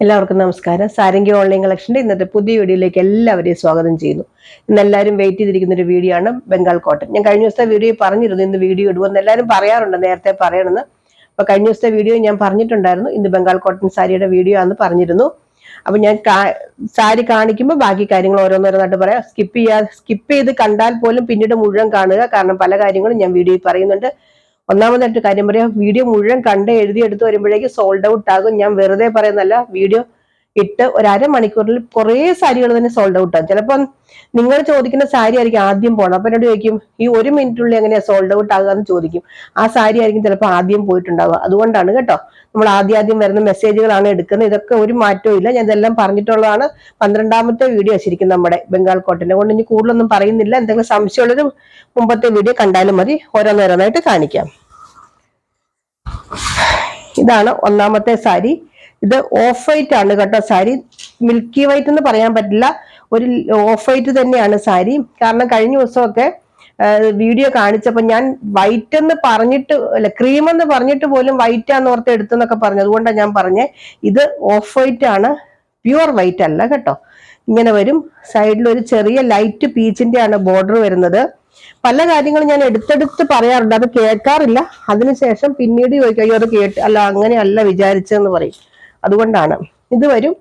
എല്ലാവർക്കും നമസ്കാരം. സാരംഗി ഓൺലൈൻ കളക്ഷന്റെ ഇന്നത്തെ പുതിയ വീഡിയോയിലേക്ക് എല്ലാവരെയും സ്വാഗതം ചെയ്യുന്നു. ഇന്ന് എല്ലാവരും വെയിറ്റ് ചെയ്തിരിക്കുന്ന ഒരു വീഡിയോ ആണ് ബംഗാൾ കോട്ടൺ ഞാൻ കഴിഞ്ഞ ദിവസത്തെ വീഡിയോ പറഞ്ഞിരുന്നു ഇന്ന് വീഡിയോ ഇടുമെന്ന്. എല്ലാവരും പറയാറുണ്ട് നേരത്തെ പറയണമെന്ന്. അപ്പൊ കഴിഞ്ഞ ദിവസത്തെ വീഡിയോ ഞാൻ പറഞ്ഞിട്ടുണ്ടായിരുന്നു ഇന്ന് ബംഗാൾ കോട്ടൺ സാരിയുടെ വീഡിയോ ആണെന്ന് പറഞ്ഞിരുന്നു. അപ്പൊ ഞാൻ സാരി കാണിക്കുമ്പോൾ ബാക്കി കാര്യങ്ങൾ ഓരോന്നോരോന്നായിട്ട് പറയാം. സ്കിപ്പ് ചെയ്യാ സ്കിപ്പ് ചെയ്ത് കണ്ടാൽ പോലും പിന്നീട് മുഴുവൻ കാണുക. കാരണം പല കാര്യങ്ങളും ഞാൻ വീഡിയോയിൽ പറയുന്നുണ്ട്. ഒന്നാമതായിട്ട് കാര്യം പറയാം. വീഡിയോ മുഴുവൻ കണ്ട് എഴുതി എടുത്ത് വരുമ്പോഴേക്ക് സോൾഡ് ഔട്ട് ആകും. ഞാൻ വെറുതെ പറയുന്നല്ല വീഡിയോ ഇട്ട് ഒരു അരമണിക്കൂറിൽ കുറേ സാരികൾ തന്നെ സോൾഡ് ഔട്ട് ആകും ചിലപ്പം നിങ്ങൾ ചോദിക്കുന്ന സാരി ആയിരിക്കും ആദ്യം പോകണം അപ്പൊ എന്നോട് ചോദിക്കും ഈ ഒരു മിനിറ്റിനുള്ളിൽ എങ്ങനെയാ സോൾഡ് ഔട്ട് ആകുക എന്ന് ചോദിക്കും. ആ സാരി ആയിരിക്കും ചിലപ്പോൾ ആദ്യം പോയിട്ടുണ്ടാവുക. അതുകൊണ്ടാണ് കേട്ടോ. നമ്മൾ ആദ്യം ആദ്യം വരുന്ന മെസ്സേജുകളാണ് എടുക്കുന്നത്. ഇതൊക്കെ ഒരു മാറ്റവും ഇല്ല. ഞാൻ ഇതെല്ലാം പറഞ്ഞിട്ടുള്ളതാണ്. പന്ത്രണ്ടാമത്തെ വീഡിയോ ശരിക്കും നമ്മുടെ ബംഗാൾ കോട്ടനെ കൊണ്ട് ഇനി കൂടുതലൊന്നും പറയുന്നില്ല. എന്തെങ്കിലും സംശയമുള്ളൊരു മുമ്പത്തെ വീഡിയോ കണ്ടാലും മതി. ഓരോന്നോരോന്നായിട്ട് കാണിക്കാം. ഇതാണ് ഒന്നാമത്തെ സാരി. ഇത് ഓഫ് വൈറ്റ് ആണ് കേട്ടോ സാരി. മിൽക്കി വൈറ്റ് എന്ന് പറയാൻ പറ്റില്ല. ഒരു ഓഫ് വൈറ്റ് തന്നെയാണ് സാരി. കാരണം കഴിഞ്ഞ ദിവസമൊക്കെ വീഡിയോ കാണിച്ചപ്പോൾ ഞാൻ വൈറ്റ് എന്ന് പറഞ്ഞിട്ട് അല്ല ക്രീം എന്ന് പറഞ്ഞിട്ട് പോലും വൈറ്റ് ആന്ന് ഓർത്ത് എടുത്തെന്നൊക്കെ പറഞ്ഞു. അതുകൊണ്ടാണ് ഞാൻ പറഞ്ഞത് ഇത് ഓഫ് വൈറ്റ് ആണ്. പ്യുവർ വൈറ്റ് അല്ല കേട്ടോ. ഇങ്ങനെ വരും. സൈഡിൽ ഒരു ചെറിയ ലൈറ്റ് പീച്ചിന്റെ ആണ് ബോർഡർ വരുന്നത്. പല കാര്യങ്ങളും ഞാൻ എടുത്തെടുത്ത് പറയാറുണ്ട്. അത് കേൾക്കാറില്ല. അതിനുശേഷം പിന്നീട് ചോദിക്കും അയ്യോ അത് കേട്ട് അല്ല അങ്ങനെയല്ല വിചാരിച്ചതെന്ന് പറയും. അതുകൊണ്ടാണ്. ഇത് വരും.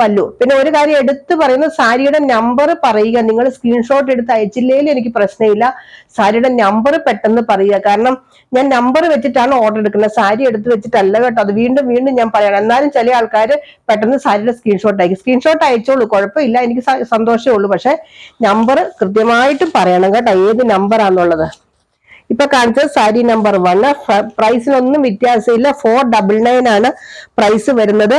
പല്ലു. പിന്നെ ഒരു കാര്യം എടുത്തു പറയുന്നത് സാരിയുടെ നമ്പർ പറയുക. നിങ്ങൾ സ്ക്രീൻഷോട്ട് എടുത്ത് അയച്ചില്ലെങ്കിൽ എനിക്ക് പ്രശ്നമില്ല. സാരിയുടെ നമ്പർ പെട്ടെന്ന് പറയുക. കാരണം ഞാൻ നമ്പർ വെച്ചിട്ടാണ് ഓർഡർ എടുക്കുന്നത്. സാരി എടുത്ത് വെച്ചിട്ടല്ല കേട്ടോ. അത് വീണ്ടും വീണ്ടും ഞാൻ പറയണം. എന്നാലും ചില ആൾക്കാർ പെട്ടെന്ന് സാരിയുടെ സ്ക്രീൻഷോട്ട് അയക്കും. സ്ക്രീൻഷോട്ട് അയച്ചോളൂ. കുഴപ്പമില്ല. എനിക്ക് സന്തോഷമേ ഉള്ളൂ. പക്ഷെ നമ്പർ കൃത്യമായിട്ടും പറയണം കേട്ടോ. ഏത് നമ്പറാന്നുള്ളത് ഇപ്പൊ കാണിച്ചത് സാരി നമ്പർ വൺ പ്രൈസിനൊന്നും വ്യത്യാസമില്ല. ഫോർ ഡബിൾ നയൻ ആണ് പ്രൈസ് വരുന്നത്.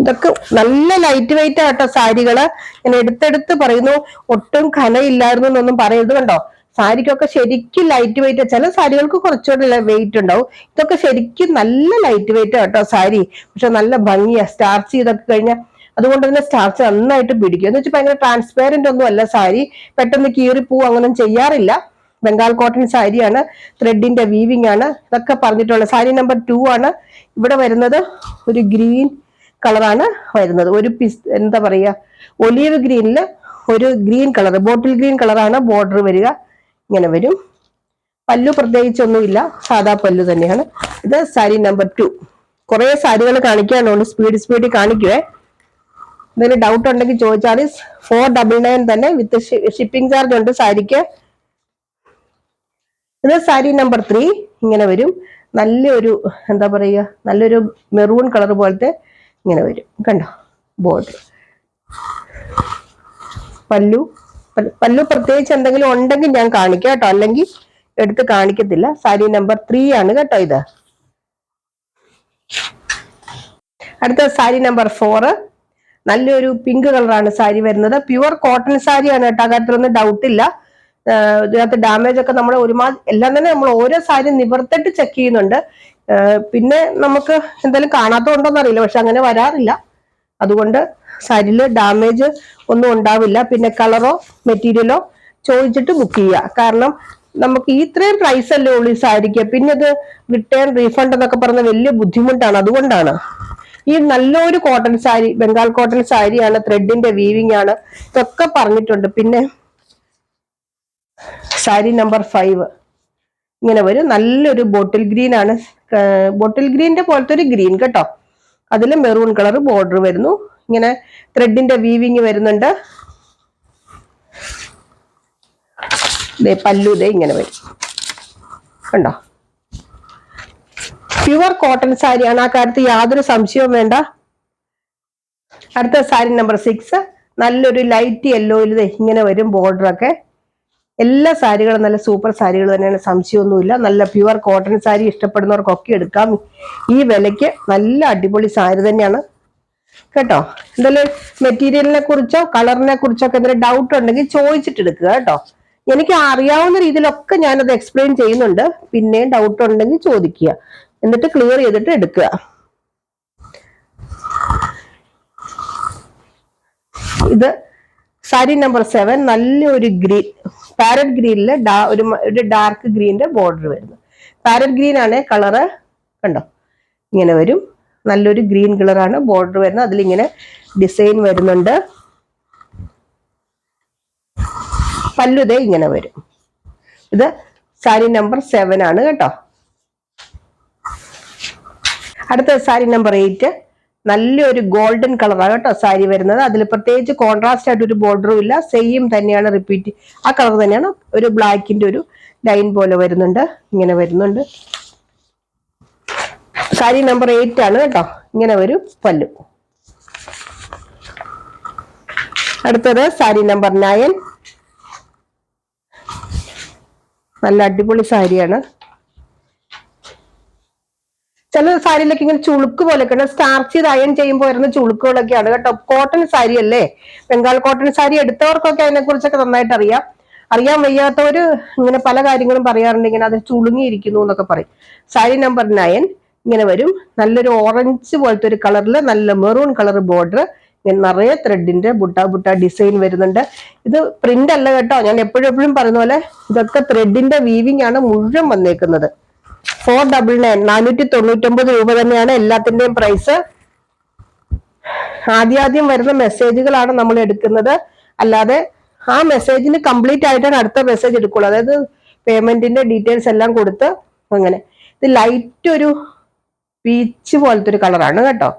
ഇതൊക്കെ നല്ല ലൈറ്റ് വെയിറ്റ് ആട്ടോ സാരികൾ. ഞാൻ എടുത്തെടുത്ത് പറയുന്നു ഒട്ടും കനയില്ലായിരുന്നു എന്നൊന്നും പറയരുത് കണ്ടോ? സാരിക്കൊക്കെ ശരിക്കും ലൈറ്റ് വെയിറ്റ് ചില സാരികൾക്ക് കുറച്ചുകൂടെ വെയിറ്റ് ഉണ്ടാവും. ഇതൊക്കെ ശരിക്കും നല്ല ലൈറ്റ് വെയിറ്റ് ആട്ടോ സാരി. പക്ഷെ നല്ല ഭംഗിയാ. സ്റ്റാർച്ച് ചെയ്തൊക്കെ കഴിഞ്ഞാൽ അതുകൊണ്ട് തന്നെ സ്റ്റാർച്ച് നന്നായിട്ട് പിടിക്കും. എന്ന് വെച്ചാൽ ഭയങ്കര ട്രാൻസ്പെറന്റ് ഒന്നും അല്ല സാരി. പെട്ടെന്ന് കീറിപ്പോ അങ്ങനെ ചെയ്യാറില്ല. ബംഗാൾ കോട്ടൺ സാരിയാണ്. ത്രെഡിന്റെ വീവിംഗ് ആണ്. ഇതൊക്കെ പറഞ്ഞിട്ടുള്ള സാരി നമ്പർ ടു ആണ്. ഇവിടെ വരുന്നത് ഒരു ഗ്രീൻ കളറാണ് വരുന്നത്. ഒരു പിസ് എന്താ പറയുക ഒലീവ് ഗ്രീനിൽ ഒരു ഗ്രീൻ കളർ ബോട്ടിൽ ഗ്രീൻ കളറാണ് ബോർഡർ വരിക. ഇങ്ങനെ വരും. പല്ലു പ്രത്യേകിച്ചൊന്നുമില്ല. സാധാ പല്ലു തന്നെയാണ്. ഇത് സാരി നമ്പർ ടു കുറേ സാരികൾ കാണിക്കാനുണ്ട്. സ്പീഡ് സ്പീഡിൽ കാണിക്കുവേ. എന്തെങ്കിലും ഡൗട്ട് ഉണ്ടെങ്കിൽ ചോദിച്ചാൽ ഫോർ ഡബിൾ നയൻ തന്നെ വിത്ത് ഷിപ്പിംഗ് ചാർജ് ഉണ്ട് സാരിക്ക്. ഇത് സാരി നമ്പർ ത്രീ ഇങ്ങനെ വരും. നല്ലൊരു എന്താ പറയുക നല്ലൊരു മെറൂൺ കളർ പോലത്തെ ഇങ്ങനെ വരും. കണ്ടോ? ബോർഡ് പല്ലു പല്ലു പ്രത്യേകിച്ച് എന്തെങ്കിലും ഉണ്ടെങ്കിൽ ഞാൻ കാണിക്കാം കേട്ടോ. അല്ലെങ്കിൽ എടുത്ത് കാണിക്കത്തില്ല. സാരി നമ്പർ ത്രീ ആണ് കേട്ടോ ഇത്. അടുത്ത സാരി നമ്പർ ഫോറ് നല്ലൊരു പിങ്ക് കളറാണ് സാരി വരുന്നത്. പ്യുവർ കോട്ടൺ സാരിയാണ് കേട്ടോ. കാര്യത്തിലൊന്നും ഡൗട്ട് ഇല്ല. ഇതിനകത്ത് ഡാമേജ് ഒക്കെ നമ്മൾ ഒരുമാതിരി എല്ലാം തന്നെ നമ്മൾ ഓരോ സാരി നിവർത്തിട്ട് ചെക്ക് ചെയ്യുന്നുണ്ട്. പിന്നെ നമുക്ക് എന്തായാലും കാണാത്തതുണ്ടോന്ന് അറിയില്ല. പക്ഷെ അങ്ങനെ വരാറില്ല. അതുകൊണ്ട് സാരിയിൽ ഡാമേജ് ഒന്നും ഉണ്ടാവില്ല. പിന്നെ കളറോ മെറ്റീരിയലോ ചോദിച്ചിട്ട് ബുക്ക് ചെയ്യുക കാരണം നമുക്ക് ഇത്രയും പ്രൈസ് അല്ലേ ഉള്ളൂ ഈ സാരിക്ക്. പിന്നെ അത് റിട്ടേൺ റീഫണ്ട് എന്നൊക്കെ പറഞ്ഞ വലിയ ബുദ്ധിമുട്ടാണ്. അതുകൊണ്ടാണ്. ഈ നല്ലൊരു കോട്ടൺ സാരി ബംഗാൾ കോട്ടൺ സാരിയാണ് ത്രെഡിന്റെ വീവിംഗ് ആണ്. ഇതൊക്കെ പറഞ്ഞിട്ടുണ്ട്. പിന്നെ സാരി നമ്പർ ഫൈവ് ഇങ്ങനെ വരും. നല്ലൊരു ബോട്ടിൽ ഗ്രീൻ ആണ്. ബോട്ടിൽ ഗ്രീനിന്റെ പോലത്തെ ഒരു ഗ്രീൻ കേട്ടോ. അതിൽ മെറൂൺ കളർ ബോർഡർ വരുന്നു. ഇങ്ങനെ ത്രെഡിന്റെ വീവിങ് വരുന്നുണ്ട്. പല്ലു ദേ ഇങ്ങനെ വരും. കണ്ടോ? പ്യുവർ കോട്ടൺ സാരിയാണ് ആ കാര്യത്തിൽ യാതൊരു സംശയവും വേണ്ട. അടുത്ത സാരി നമ്പർ സിക്സ് നല്ലൊരു ലൈറ്റ് യെല്ലോയിൽ ഇങ്ങനെ വരും ബോർഡർ ഒക്കെ. എല്ലാ സാരികളും നല്ല സൂപ്പർ സാരികൾ തന്നെയാണ്. സംശയമൊന്നുമില്ല. നല്ല പ്യുവർ കോട്ടൺ സാരി ഇഷ്ടപ്പെടുന്നവർക്കൊക്കെ എടുക്കാം. ഈ വിലയ്ക്ക് നല്ല അടിപൊളി സാരി തന്നെയാണ്. കേട്ടോ? എന്തായാലും മെറ്റീരിയലിനെ കുറിച്ചോ കളറിനെ കുറിച്ചോ ഒക്കെ എന്തെങ്കിലും ഡൗട്ട് ഉണ്ടെങ്കിൽ ചോദിച്ചിട്ട് എടുക്കുക കേട്ടോ. എനിക്ക് അറിയാവുന്ന രീതിയിലൊക്കെ ഞാനത് എക്സ്പ്ലെയിൻ ചെയ്യുന്നുണ്ട്. പിന്നെയും ഡൗട്ട് ഉണ്ടെങ്കിൽ ചോദിക്കുക. എന്നിട്ട് ക്ലിയർ ചെയ്തിട്ട് എടുക്കുക. ഇത് സാരി നമ്പർ സെവൻ നല്ലൊരു ഗ്രീൻ പാരറ്റ് ഗ്രീനിൽ ഒരു ഒരു ഡാർക്ക് ഗ്രീനിന്റെ ബോർഡർ വരുന്നു. പാരറ്റ് ഗ്രീൻ ആണ് കളറ് കണ്ടോ? ഇങ്ങനെ വരും. നല്ലൊരു ഗ്രീൻ കളറാണ് ബോർഡർ വരുന്നത്. അതിലിങ്ങനെ ഡിസൈൻ വരുന്നുണ്ട്. പല്ലുതേ ഇങ്ങനെ വരും. ഇത് സാരി നമ്പർ സെവൻ ആണ് കേട്ടോ. അടുത്ത സാരി നമ്പർ എയ്റ്റ് നല്ലൊരു ഗോൾഡൻ കളറാണ് കേട്ടോ സാരി വരുന്നത്. അതിൽ പ്രത്യേകിച്ച് കോൺട്രാസ്റ്റ് ആയിട്ട് ഒരു ബോർഡറും ഇല്ല. സെയിം തന്നെയാണ് റിപ്പീറ്റ് ആ കളർ തന്നെയാണ് ഒരു ബ്ലാക്കിന്റെ ഒരു ലൈൻ പോലെ വരുന്നുണ്ട്. ഇങ്ങനെ വരുന്നുണ്ട്. സാരി നമ്പർ എയ്റ്റ് ആണ് കേട്ടോ. ഇങ്ങനെ വരും പല്ലു. അടുത്തത് സാരി നമ്പർ നയൻ നല്ല അടിപൊളി സാരിയാണ്. ചില സാരിയിലൊക്കെ ഇങ്ങനെ ചുളുക്ക് പോലെ പോലെയൊക്കെ സ്റ്റാർച്ച് ചെയ്ത് അയൺ ചെയ്യുമ്പോൾ വരുന്ന ചുളുക്കുകളൊക്കെയാണ് കേട്ടോ. കോട്ടൺ സാരി അല്ലേ? ബംഗാൾ കോട്ടൺ സാരി എടുത്തവർക്കൊക്കെ അതിനെ കുറിച്ചൊക്കെ നന്നായിട്ട് അറിയാം. അറിയാൻ വയ്യാത്തവര് ഇങ്ങനെ പല കാര്യങ്ങളും പറയാറുണ്ട്. ഇങ്ങനെ അത് ചുളുങ്ങിയിരിക്കുന്നു എന്നൊക്കെ പറയും. സാരി നമ്പർ നയൻ ഇങ്ങനെ വരും. നല്ലൊരു ഓറഞ്ച് പോലത്തെ ഒരു കളറിൽ നല്ല മെറൂൺ കളർ ബോർഡർ. ഇങ്ങനെ നിറയെ ത്രെഡിന്റെ ബുട്ട ബുട്ട ഡിസൈൻ വരുന്നുണ്ട്. ഇത് പ്രിന്റ് അല്ല കേട്ടോ. ഞാൻ എപ്പോഴും എപ്പോഴും പറയുന്ന പോലെ ഇതൊക്കെ ത്രെഡിന്റെ വീവിംഗ് ആണ് മുഴുവൻ വന്നേക്കുന്നത്. ഫോർ ഡബിൾ നയൻ നാനൂറ്റി തൊണ്ണൂറ്റൊമ്പത് രൂപ തന്നെയാണ് എല്ലാത്തിന്റെയും പ്രൈസ് ആദ്യാദ്യം വരുന്ന മെസ്സേജുകളാണ് നമ്മൾ എടുക്കുന്നത്. അല്ലാതെ ആ മെസ്സേജിന് കംപ്ലീറ്റ് ആയിട്ടാണ് അടുത്ത മെസ്സേജ് എടുക്കുള്ളൂ. അതായത് പേയ്മെന്റിന്റെ ഡീറ്റെയിൽസ് എല്ലാം കൊടുത്ത് അങ്ങനെ. ഇത് ലൈറ്റ് ഒരു പീച്ച് പോലത്തെ ഒരു കളറാണ് കേട്ടോ.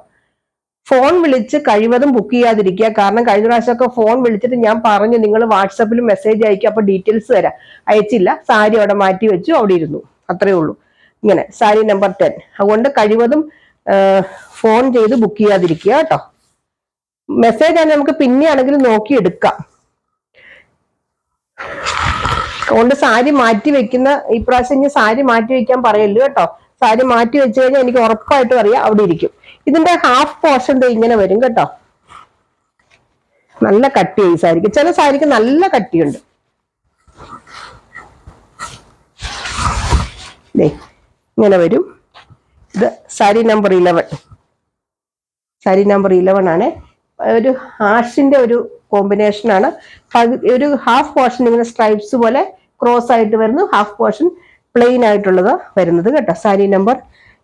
ഫോൺ വിളിച്ച് കഴിവതും ബുക്ക് ചെയ്യാതിരിക്കുക. കാരണം കഴിഞ്ഞ പ്രാവശ്യമൊക്കെ ഫോൺ വിളിച്ചിട്ട് ഞാൻ പറഞ്ഞു നിങ്ങൾ വാട്സപ്പിൽ മെസ്സേജ് അയക്കുക അപ്പൊ ഡീറ്റെയിൽസ് തരാം. അയച്ചില്ല. സാരി അവിടെ മാറ്റി വെച്ചു അവിടെ ഇരുന്നു. അത്രേ ഉള്ളൂ. ഇങ്ങനെ സാരി നമ്പർ ടെൻ അതുകൊണ്ട് കഴിവതും ഫോൺ ചെയ്ത് ബുക്ക് ചെയ്യാതിരിക്കുക കേട്ടോ. മെസ്സേജ് ആണ് നമുക്ക് പിന്നെ ആണെങ്കിലും നോക്കി എടുക്കാം അതുകൊണ്ട് സാരി മാറ്റി വെക്കുന്ന ഇപ്രാവശ്യം ഇനി സാരി മാറ്റി വെക്കാൻ പറയല്ലോ കേട്ടോ. സാരി മാറ്റി വെച്ച് കഴിഞ്ഞാൽ എനിക്ക് ഉറപ്പായിട്ടും അറിയാം അവിടെ ഇരിക്കും. ഇതിന്റെ ഹാഫ് പോർഷൻ ഇങ്ങനെ വരും കേട്ടോ. നല്ല കട്ടിയായി സാരിക്ക്. ചില സാരിക്ക് നല്ല കട്ടിയുണ്ട്. ഇങ്ങനെ വരും. ഇത് sari number eleven sari number eleven ആണ്. ഒരു ഹാഷിന്റെ ഒരു കോമ്പിനേഷൻ ആണ്. ഒരു ഹാഫ് പോർഷൻ ഇങ്ങനെ സ്ട്രൈപ്സ് പോലെ ക്രോസ് ആയിട്ട് വരുന്നു. ഹാഫ് പോർഷൻ പ്ലെയിൻ ആയിട്ടുള്ളത് വരുന്നത് കേട്ടോ. സാരി നമ്പർ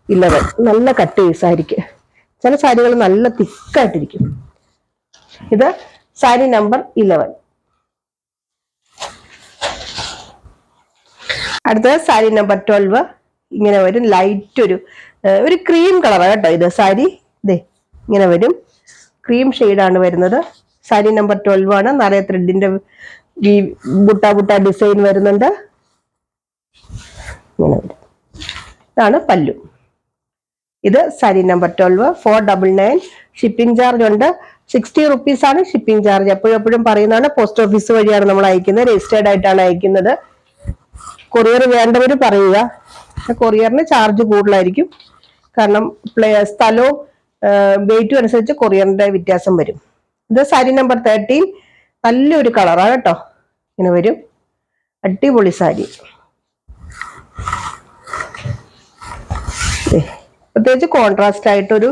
ഇലവൻ നല്ല കട്ട് ചെയ്യും സാരിക്ക്. ചില സാരികൾ നല്ല തിക്കായിട്ടിരിക്കും ഇത് സാരി നമ്പർ ഇലവൻ അടുത്തത് സാരി നമ്പർ ട്വൽവ് ഇങ്ങനെ വരും. ലൈറ്റ് ഒരു ഒരു ക്രീം കളറാണ് കേട്ടോ ഇത്. സാരി ഇതേ ഇങ്ങനെ വരും. ക്രീം ഷെയ്ഡാണ് വരുന്നത്. സാരി നമ്പർ ട്വൽവ് ആണ്. നിറയെ ത്രെഡിന്റെ ഈ ബുട്ട ബുട്ട ഡിസൈൻ വരുന്നുണ്ട്. ഇങ്ങനെ വരും. ഇതാണ് പല്ലു. ഇത് sari number twelve four double nine shipping charge ഉണ്ട്. സിക്സ്റ്റി റുപ്പീസ് ആണ് ഷിപ്പിംഗ് ചാർജ് എപ്പോഴും പറയുന്നതാണ് പോസ്റ്റ് ഓഫീസ് വഴിയാണ് നമ്മൾ അയക്കുന്നത്. രജിസ്റ്റേർഡ് ആയിട്ടാണ് അയക്കുന്നത്. കൊറിയർ വേണ്ടവർ പറയുക. കൊറിയറിന് ചാർജ് കൂടുതലായിരിക്കും. കാരണം പ്ലേ സ്ഥലവും വെയിറ്റും അനുസരിച്ച് കൊറിയറിന്റെ വ്യത്യാസം വരും. ഇത് സാരി നമ്പർ തേർട്ടീൻ നല്ലൊരു കളറാണ് കേട്ടോ. ഇങ്ങനെ വരും. അടിപൊളി സാരി പ്രത്യേകിച്ച് കോൺട്രാസ്റ്റ് ആയിട്ടൊരു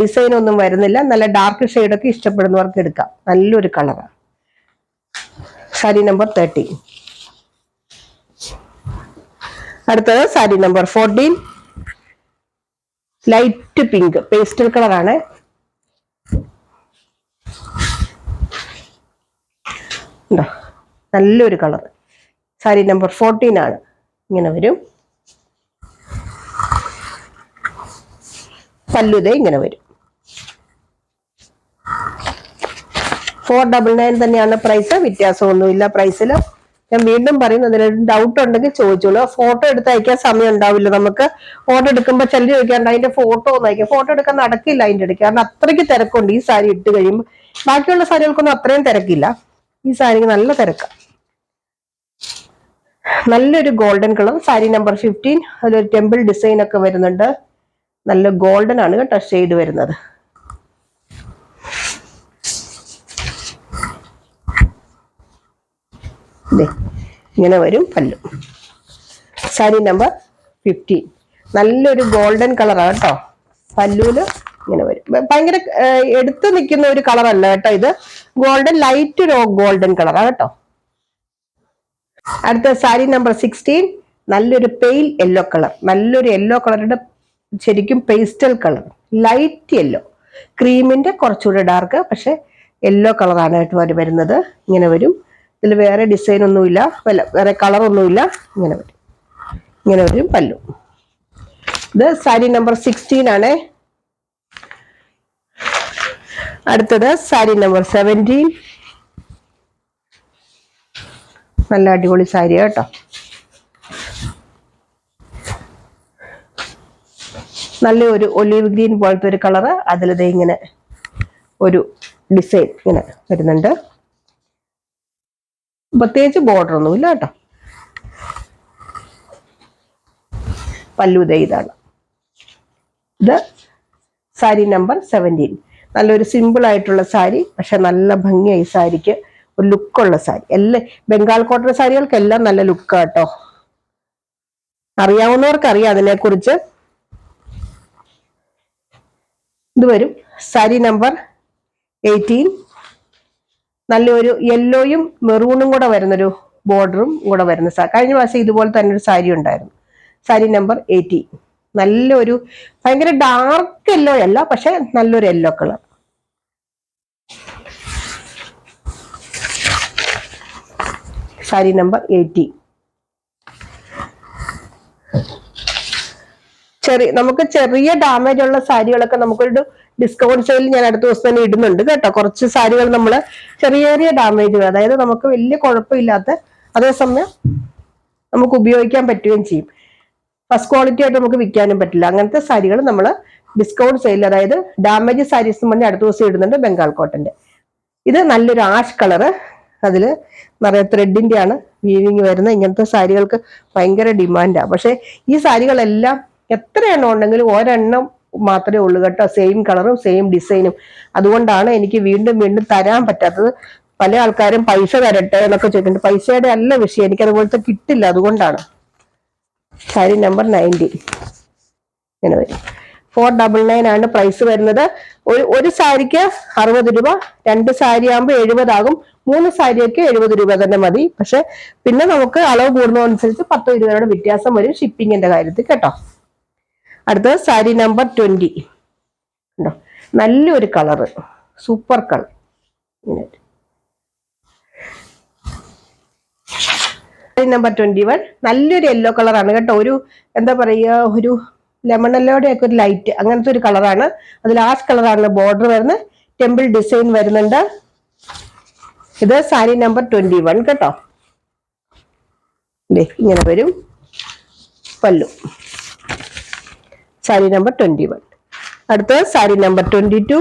ഡിസൈൻ ഒന്നും വരുന്നില്ല. നല്ല ഡാർക്ക് ഷെയ്ഡൊക്കെ ഇഷ്ടപ്പെടുന്നവർക്ക് എടുക്കാം. നല്ലൊരു കളറാണ് സാരി നമ്പർ തേർട്ടീൻ അടുത്തത് sari number fourteen light pink pastel കളറാണ് നല്ലൊരു കളർ സാരി നമ്പർ ഫോർട്ടീൻ ആണ്. ഇങ്ങനെ വരും. പല്ലുതേ ഇങ്ങനെ വരും. ഫോർ ഡബിൾ നയൻ തന്നെയാണ് പ്രൈസ് വ്യത്യാസമൊന്നുമില്ല പ്രൈസിൽ ഞാൻ വീണ്ടും പറയുന്നു അതിനൊരു ഡൗട്ട് ഉണ്ടെങ്കിൽ ചോദിച്ചോളൂ. ഫോട്ടോ എടുത്ത് അയക്കാൻ സമയം ഉണ്ടാവില്ല. നമുക്ക് ഫോട്ടോ എടുക്കുമ്പോൾ ചിലർ ചോദിക്കാറുണ്ട് അതിന്റെ ഫോട്ടോ ഒന്ന് അയക്കാം. ഫോട്ടോ എടുക്കാൻ നടക്കില്ല അതിന്റെ ഇടയ്ക്ക്. കാരണം അത്രയ്ക്ക് തിരക്കുണ്ട് ഈ സാരി ഇട്ട് കഴിയുമ്പോൾ ബാക്കിയുള്ള സാരികൾക്കൊന്നും അത്രയും തിരക്കില്ല. ഈ സാരിക്ക് നല്ല തിരക്കാണ് നല്ലൊരു golden colour sari number fifteen അതിലൊരു ടെമ്പിൾ ഡിസൈൻ ഒക്കെ വരുന്നുണ്ട്. നല്ല ഗോൾഡൻ ആണ് കേട്ടോ ഷെയ്ഡ് വരുന്നത്. ഇങ്ങനെ വരും പല്ലു. സാരി നമ്പർ ഫിഫ്റ്റീൻ നല്ലൊരു ഗോൾഡൻ കളറാണ് കേട്ടോ. പല്ലൂൽ ഇങ്ങനെ വരും. ഭയങ്കര എടുത്തു നിൽക്കുന്ന ഒരു കളറല്ല കേട്ടോ ഇത്. ഗോൾഡൻ ലൈറ്റ് ഒരു ഗോൾഡൻ കളറാണ് കേട്ടോ. അടുത്ത സാരി നമ്പർ സിക്സ്റ്റീൻ നല്ലൊരു പെയിൽ യെല്ലോ കളർ നല്ലൊരു യെല്ലോ കളറുടെ ശരിക്കും പേസ്റ്റൽ കളർ ലൈറ്റ് യെല്ലോ ക്രീമിന്റെ കുറച്ചുകൂടെ ഡാർക്ക് പക്ഷെ യെല്ലോ കളറാണ് കേട്ടോ വരുന്നത്. ഇങ്ങനെ വരും. ഇതിൽ വേറെ ഡിസൈൻ ഒന്നുമില്ല. വല്ല വേറെ കളറൊന്നുമില്ല ഇങ്ങനെ വരും. ഇങ്ങനെ വരും പല്ലു. ഇത് സാരി നമ്പർ സിക്സ്റ്റീൻ ആണ്. അടുത്തത് സാരി നമ്പർ സെവന്റീൻ നല്ല അടിപൊളി സാരി കേട്ടോ. നല്ല ഒരു ഒലിവ് ഗ്രീൻ പോലത്തെ ഒരു കളറ് അതിലത് ഇങ്ങനെ ഒരു ഡിസൈൻ ഇങ്ങനെ വരുന്നുണ്ട്. പ്രത്യേകിച്ച് ബോർഡർ ഒന്നുമില്ല കേട്ടോ. പല്ലു ദേ ഇതാണ്. ഇത് സാരി നമ്പർ സെവന്റീൻ നല്ലൊരു സിമ്പിൾ ആയിട്ടുള്ള സാരി പക്ഷെ നല്ല ഭംഗിയായി സാരിക്ക്. ഒരു ലുക്കുള്ള സാരി. എല്ലാ ബംഗാൾ കോട്ടൺ സാരികൾക്കെല്ലാം നല്ല ലുക്ക് കേട്ടോ. അറിയാവുന്നവർക്ക് അറിയാം അതിനെക്കുറിച്ച്. ഇത് വരും. സാരി നമ്പർ എയ്റ്റീൻ നല്ലൊരു യെല്ലോയും മെറൂണും കൂടെ വരുന്നൊരു ബോർഡറും കൂടെ വരുന്ന സാ കഴിഞ്ഞ മാസം ഇതുപോലെ തന്നെ ഒരു സാരി ഉണ്ടായിരുന്നു. സാരി നമ്പർ എയ്റ്റി നല്ലൊരു ഭയങ്കര ഡാർക്ക് യെല്ലോ അല്ല പക്ഷെ നല്ലൊരു yellow colour sari number eighty ചെറിയ നമുക്ക് ചെറിയ ഡാമേജ് ഉള്ള സാരികളൊക്കെ നമുക്കൊരു ഡിസ്കൗണ്ട് സെയിൽ ഞാൻ അടുത്ത ദിവസം തന്നെ ഇടുന്നുണ്ട് കേട്ടോ. കുറച്ച് സാരികൾ നമ്മൾ ചെറിയ ചെറിയ ഡാമേജ് അതായത് നമുക്ക് വലിയ കുഴപ്പമില്ലാത്ത അതേസമയം നമുക്ക് ഉപയോഗിക്കാൻ പറ്റുകയും ചെയ്യും. ഫസ്റ്റ് ക്വാളിറ്റി ആയിട്ട് നമുക്ക് വിൽക്കാനും പറ്റില്ല. അങ്ങനത്തെ സാരികൾ നമ്മൾ ഡിസ്കൗണ്ട് സെയിൽ അതായത് ഡാമേജ് സാരീസ് പറഞ്ഞ് അടുത്ത ദിവസം ഇടുന്നുണ്ട് ബംഗാൾ കോട്ടന്റെ ഇത് നല്ലൊരു ആഷ് കളറ് അതിൽ നിറയെ ത്രെഡിന്റെ ആണ് വീവിങ് വരുന്നത്. ഇങ്ങനത്തെ സാരികൾക്ക് ഭയങ്കര ഡിമാൻഡാണ് പക്ഷേ ഈ സാരികളെല്ലാം എത്ര എണ്ണം ഉണ്ടെങ്കിലും ഒരെണ്ണം മാത്രമേ ഉള്ളൂ കേട്ടോ. സെയിം കളറും സെയിം ഡിസൈനും അതുകൊണ്ടാണ് എനിക്ക് വീണ്ടും വീണ്ടും തരാൻ പറ്റാത്തത്. പല ആൾക്കാരും പൈസ തരട്ടെ എന്നൊക്കെ ചോദിക്കുന്നുണ്ട്. പൈസയുടെ അല്ല വിഷയം. എനിക്ക് അതുപോലത്തെ കിട്ടില്ല. അതുകൊണ്ടാണ്. Sari number ninety four double nine ആണ് പ്രൈസ് വരുന്നത്. ഒരു ഒരു സാരിക്ക് അറുപത് രൂപ രണ്ട് സാരി ആകുമ്പോൾ എഴുപതാകും. മൂന്ന് സാരിയൊക്കെ എഴുപത് രൂപ തന്നെ മതി. പക്ഷെ പിന്നെ നമുക്ക് അളവ് കൂടുന്നതനുസരിച്ച് പത്തോ ഇരുപതോടെ വ്യത്യാസം വരും ഷിപ്പിങ്ങിന്റെ കാര്യത്തിൽ കേട്ടോ. അടുത്തത് സാരി നമ്പർ ട്വന്റി. ഉണ്ടോ നല്ലൊരു colour. Super colour. Sari number twenty one. നല്ലൊരു യെല്ലോ കളറാണ് കേട്ടോ. ഒരു എന്താ പറയുക ഒരു ലെമൺ യെല്ലോയുടെ ഒക്കെ ഒരു ലൈറ്റ് അങ്ങനത്തെ ഒരു കളറാണ്. അത് ലാസ്റ്റ് കളറാണ് ബോർഡർ വരുന്നത്. ടെമ്പിൾ ഡിസൈൻ വരുന്നുണ്ട്. ഇത് സാരി നമ്പർ ട്വന്റി വൺ കേട്ടോ. ഇങ്ങനെ വരും. പല്ലു. സാരി നമ്പർ ട്വന്റി വൺ അടുത്ത സാരി നമ്പർ ട്വന്റി ടു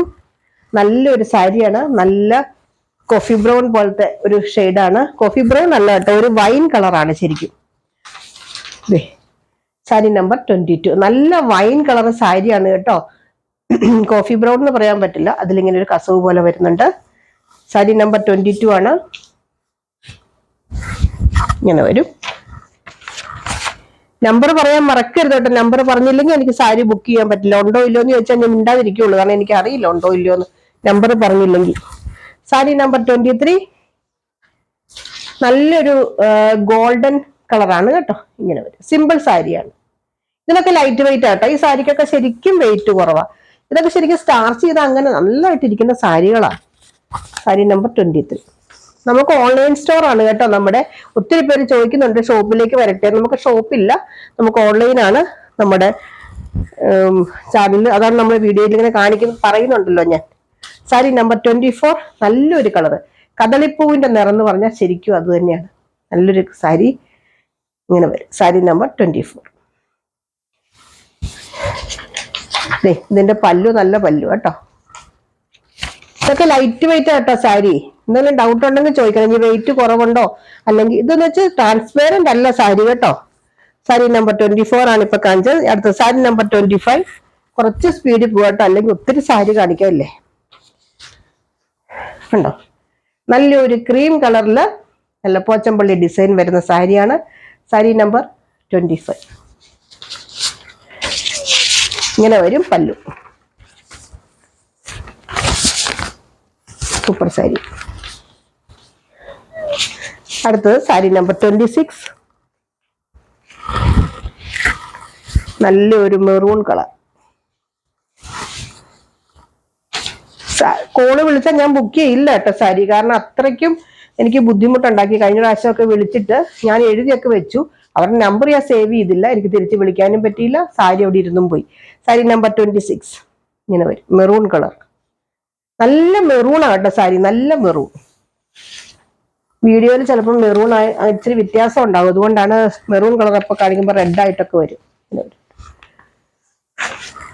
നല്ലൊരു സാരിയാണ്. നല്ല കോഫി ബ്രൗൺ പോലത്തെ ഒരു ഷെയ്ഡാണ് കോഫി ബ്രൗൺ അല്ല കേട്ടോ ഒരു വൈൻ കളറാണ് ശരിക്കും. സാരി നമ്പർ ട്വന്റി ടു നല്ല വൈൻ കളർ സാരിയാണ് കേട്ടോ. കോഫി ബ്രൗൺ എന്ന് പറയാൻ പറ്റില്ല. അതിലിങ്ങനെ ഒരു കസവ് പോലെ വരുന്നുണ്ട്. സാരി നമ്പർ ട്വന്റി ടു ആണ്. ഇങ്ങനെ വരും. നമ്പർ പറയാൻ മറക്കരുത് കേട്ടോ. നമ്പർ പറഞ്ഞില്ലെങ്കിൽ എനിക്ക് സാരി ബുക്ക് ചെയ്യാൻ പറ്റില്ല. ഉണ്ടോ ഇല്ലയോ എന്ന് ചോദിച്ചാൽ ഞാൻ മിണ്ടാതിരിക്കുള്ളൂ. കാരണം എനിക്ക് അറിയില്ല ഉണ്ടോ ഇല്ലയോ എന്ന്. നമ്പർ പറഞ്ഞില്ലെങ്കിൽ. സാരി നമ്പർ ട്വന്റി ത്രീ നല്ലൊരു ഗോൾഡൻ കളറാണ് കേട്ടോ. ഇങ്ങനെ വരും. സിമ്പിൾ സാരിയാണ്. ഇതിനൊക്കെ ലൈറ്റ് വെയിറ്റ് ആട്ടോ ഈ സാരിക്കൊക്കെ ശരിക്കും വെയിറ്റ് കുറവാ. ഇതൊക്കെ ശരിക്കും സ്റ്റാർച്ച് ചെയ്ത് അങ്ങനെ നല്ലതായിട്ട് ഇരിക്കുന്ന സാരികളാണ് സാരി നമ്പർ ട്വന്റി ത്രീ നമുക്ക് ഓൺലൈൻ സ്റ്റോർ ആണ് കേട്ടോ നമ്മുടെ. ഒത്തിരി പേര് ചോദിക്കുന്നുണ്ട് ഷോപ്പിലേക്ക് വരട്ടെ. നമുക്ക് ഷോപ്പില്ല നമുക്ക് ഓൺലൈനാണ് നമ്മുടെ ചാനലിൽ അതാണ് നമ്മൾ വീഡിയോയിൽ ഇങ്ങനെ കാണിക്കുന്ന പറയുന്നുണ്ടല്ലോ ഞാൻ. സാരി നമ്പർ ട്വന്റി ഫോർ നല്ലൊരു കളറ് കദളിപ്പൂവിന്റെ നിറം എന്ന് പറഞ്ഞാൽ ശരിക്കും അത് തന്നെയാണ്. നല്ലൊരു സാരി ഇങ്ങനെ വരും. സാരി നമ്പർ ട്വന്റി ഫോർ ഇതിന്റെ പല്ലു നല്ല പല്ലു കേട്ടോ. ഇതൊക്കെ ലൈറ്റ് വെയിറ്റ് കേട്ടോ സാരി എന്തെങ്കിലും ഡൗട്ട് ഉണ്ടെങ്കിൽ ചോദിക്കണം. ഇനി വെയിറ്റ് കുറവുണ്ടോ? അല്ലെങ്കിൽ ഇതെന്ന് വെച്ചാൽ ട്രാൻസ്പെയറന്റ് അല്ല സാരി കേട്ടോ. സാരി നമ്പർ ട്വന്റി ഫോർ ആണ് ഇപ്പൊ കാണിച്ചത്. അടുത്ത സാരി നമ്പർ ട്വന്റി ഫൈവ് കുറച്ച് സ്പീഡിൽ പോകട്ടോ അല്ലെങ്കിൽ ഒത്തിരി സാരി കാണിക്കല്ലേ ഉണ്ടോ? നല്ലൊരു ക്രീം കളറിൽ നല്ല പോച്ചമ്പള്ളി ഡിസൈൻ വരുന്ന സാരിയാണ്. സാരി നമ്പർ ട്വന്റി ഫൈവ് ഇങ്ങനെ വരും പല്ലു. സൂപ്പർ സാരി. അടുത്തത് സാരി നമ്പർ ട്വന്റി സിക്സ്. നല്ലൊരു മെറൂൺ കളർ. കോൾ വിളിച്ചാൽ ഞാൻ ബുക്ക് ചെയ്യില്ല കേട്ടോ സാരി. കാരണം അത്രയ്ക്കും എനിക്ക് ബുദ്ധിമുട്ടുണ്ടാക്കി. കഴിഞ്ഞ പ്രാവശ്യമൊക്കെ വിളിച്ചിട്ട് ഞാൻ എഴുതിയൊക്കെ വെച്ചു. അവരുടെ നമ്പർ ഞാൻ സേവ് ചെയ്തില്ല. എനിക്ക് തിരിച്ച് വിളിക്കാനും പറ്റിയില്ല. സാരി അവിടെ ഇരുന്നും പോയി. Sari number twenty six. ഇങ്ങനെ വരും. Maroon colour. നല്ല മെറൂണാണ് കേട്ടോ സാരി. നല്ല മെറൂൺ. വീഡിയോയിൽ ചിലപ്പോൾ മെറൂൺ ആയി ഇച്ചിരി വ്യത്യാസം ഉണ്ടാവും. അതുകൊണ്ടാണ് മെറൂൺ കളർ അപ്പോൾ കാണിക്കുമ്പോൾ റെഡ് ആയിട്ടൊക്കെ വരും.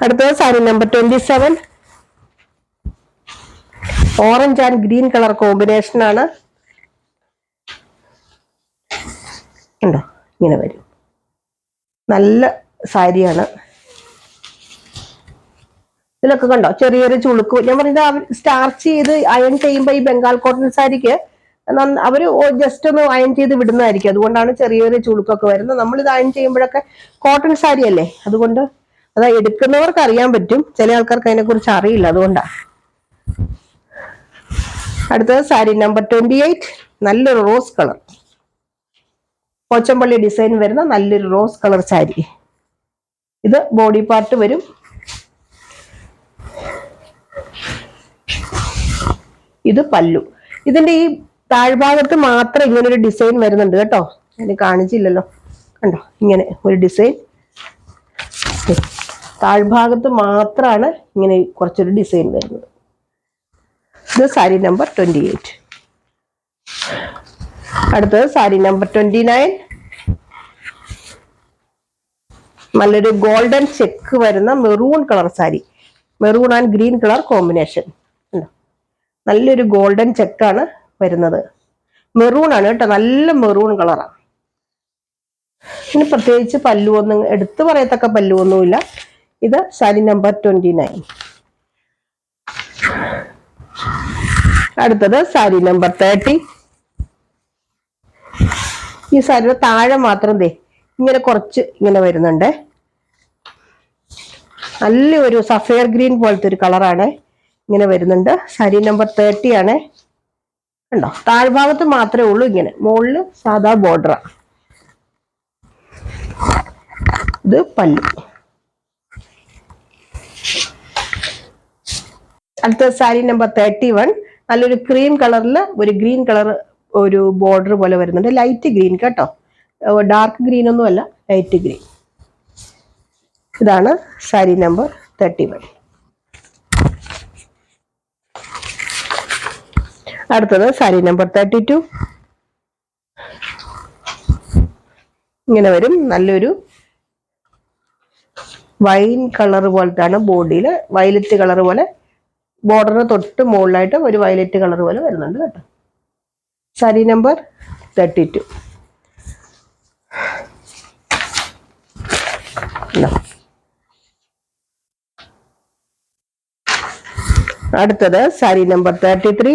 അടുത്തത് sari number twenty seven orange and green colour combination ആണ്. ഉണ്ടോ? ഇങ്ങനെ വരും. നല്ല സാരിയാണ് ഇതിലൊക്കെ കണ്ടോ? ചെറിയൊരു ചുളുക്ക്. ഞാൻ പറഞ്ഞത് സ്റ്റാർച്ച് ചെയ്ത് അയൺ ചെയ്യുമ്പോൾ ഈ ബംഗാൾ കോട്ടൺ സാരിക്ക് അവർ ജസ്റ്റ് ഒന്ന് അയൺ ചെയ്ത് വിടുന്നതായിരിക്കും. അതുകൊണ്ടാണ് ചെറിയൊരു ചുളുക്കൊക്കെ വരുന്നത്. നമ്മൾ ഇത് അയൺ ചെയ്യുമ്പോഴൊക്കെ കോട്ടൺ സാരി അല്ലേ? അതുകൊണ്ട് അത് എടുക്കുന്നവർക്ക് അറിയാൻ പറ്റും. ചില ആൾക്കാർക്ക് അതിനെ കുറിച്ച് അറിയില്ല. അതുകൊണ്ടാണ് അടുത്തത് സാരി നമ്പർ ട്വന്റി എയ്റ്റ് നല്ലൊരു റോസ് കളർ പോച്ചമ്പള്ളി ഡിസൈൻ വരുന്ന നല്ലൊരു റോസ് കളർ സാരി. ഇത് ബോഡി പാർട്ട് വരും. ഇത് പല്ലു. ഇതിന്റെ ഈ താഴ്ഭാഗത്ത് മാത്രം ഇങ്ങനെ ഒരു ഡിസൈൻ വരുന്നുണ്ട് കേട്ടോ. ഞാൻ കാണിച്ചില്ലല്ലോ. കണ്ടോ? ഇങ്ങനെ ഒരു ഡിസൈൻ താഴ്ഭാഗത്ത് മാത്രമാണ് ഇങ്ങനെ കുറച്ചൊരു ഡിസൈൻ വരുന്നത്. ഇത് സാരി നമ്പർ ട്വന്റി എയ്റ്റ് അടുത്തത് സാരി നമ്പർ ട്വന്റി നയൻ നല്ലൊരു ഗോൾഡൻ ചെക്ക് വരുന്ന maroon colour sari maroon and green colour combination നല്ലൊരു ഗോൾഡൻ ചെക്കാണ് വരുന്നത്. മെറൂൺ ആണ് കേട്ടോ നല്ല മെറൂൺ കളറാണ് ഇനി പ്രത്യേകിച്ച് പല്ലുവൊന്നും എടുത്തു പറയത്തക്ക പല്ലുവൊന്നുമില്ല. ഇത് സാരി നമ്പർ ട്വന്റി നയൻ അടുത്തത് സാരി നമ്പർ തേർട്ടി ഈ സാരിയുടെ താഴെ മാത്രം ദേ ഇങ്ങനെ കുറച്ച് ഇങ്ങനെ വരുന്നുണ്ട്. നല്ല ഒരു സഫയർ ഗ്രീൻ പോലത്തെ ഒരു കളറാണ് ഇങ്ങനെ വരുന്നുണ്ട്. സാരി നമ്പർ തേർട്ടി ആണ്. കണ്ടോ? താഴ്ഭാഗത്ത് മാത്രമേ ഉള്ളൂ ഇങ്ങനെ. മുകളിൽ സാധാ ബോർഡറാ ഇത് പല്ലു. അടുത്ത സാരി നമ്പർ തേർട്ടി വൺ നല്ലൊരു ക്രീം കളറിൽ ഒരു ഗ്രീൻ കളർ ഒരു ബോർഡർ പോലെ വരുന്നുണ്ട്. ലൈറ്റ് ഗ്രീൻ കേട്ടോ. ഡാർക്ക് ഗ്രീൻ ഒന്നുമല്ല ലൈറ്റ് ഗ്രീൻ ഇതാണ് സാരി നമ്പർ തേർട്ടി വൺ അടുത്തത് സാരി നമ്പർ തേർട്ടി ടു. ഇങ്ങനെ വരും. നല്ലൊരു വൈൻ കളർ പോലത്താണ് ബോഡിയിൽ വയലറ്റ് കളർ പോലെ ബോർഡറിന് തൊട്ട് മുകളിലായിട്ട് ഒരു വയലറ്റ് കളർ പോലെ വരുന്നുണ്ട് കേട്ടോ. Sari number thirty two. അടുത്തത് സാരി നമ്പർ തേർട്ടി ത്രീ.